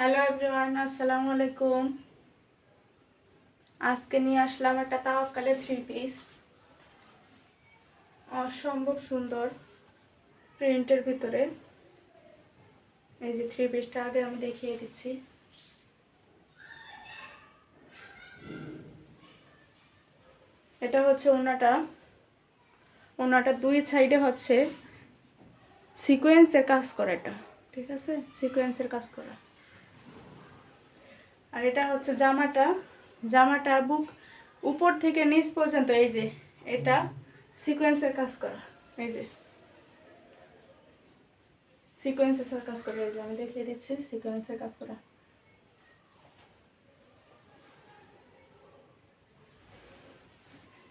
Hello everyone আসসালামু আলাইকুম আজকে নিয়ে আসলাম একটা তাওয়াক্কালের থ্রি পিস অসম্ভব সুন্দর প্রিন্টের ভিতরে। এই যে থ্রি পিসটা আগে আমি দেখিয়ে দিচ্ছি। এটা হচ্ছে ওনাটা। ওনাটা দুই সাইডে হচ্ছে সিকোয়েন্সের কাজ করা এটা, ঠিক আছে? সিকোয়েন্সের কাজ করা। আর এটা হচ্ছে জামাটা। জামাটা বুক উপর থেকে নিচ পর্যন্ত, এই যে এটা সিকোয়েন্সের কাজ করা, এই যে। সিকোয়েন্সের কাজ করা, এই যে আমি দেখিয়ে দিচ্ছি সিকোয়েন্সের কাজ করা।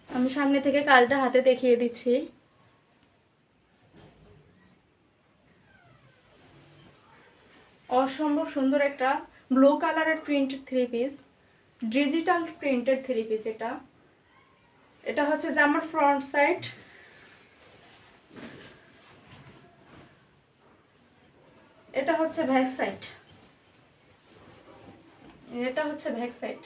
আমি সামনে থেকে কালটা হাতে দেখিয়ে দিচ্ছি। অসম্ভব সুন্দর একটা ব্লু কালারের printed three piece digital printed three piece এটা। এটা হচ্ছে জামার ফ্রন্ট সাইড এটা হচ্ছে ভ্যাক সাইড এটা হচ্ছে ভ্যাক সাইড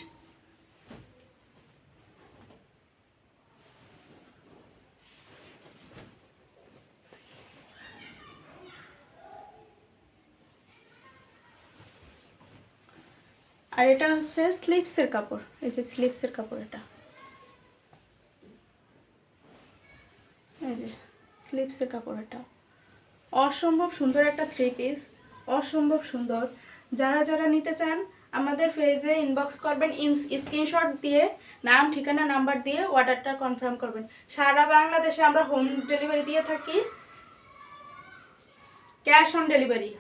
আর এটা হচ্ছে স্লিপসের কাপড়, এই যে স্লিপসের কাপড় এটা। এই যে স্লিপসের কাপড় এটা। অসম্ভব সুন্দর একটা থ্রি পিস অসম্ভব সুন্দর। যারা যারা নিতে চান, আমাদের পেজে ইনবক্স করবেন স্ক্রিনশট দিয়ে, নাম, ঠিকানা নাম্বার দিয়ে অর্ডারটা কনফার্ম করবেন। সারা বাংলাদেশে আমরা হোম ডেলিভারি দিয়ে থাকি ক্যাশ অন ডেলিভারি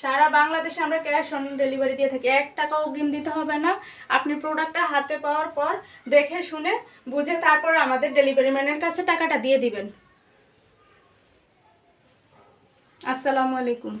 সারা বাংলাদেশে আমরা ক্যাশ অন ডেলিভারি দিয়ে থাকি। এক টাকা অগ্রিম দিতে হবে না। আপনি প্রোডাক্টটা হাতে পাওয়ার পর দেখে শুনে বুঝে তারপর আমাদের ডেলিভারি ম্যানের কাছে টাকাটা দিয়ে দিবেন। আসসালামু আলাইকুম।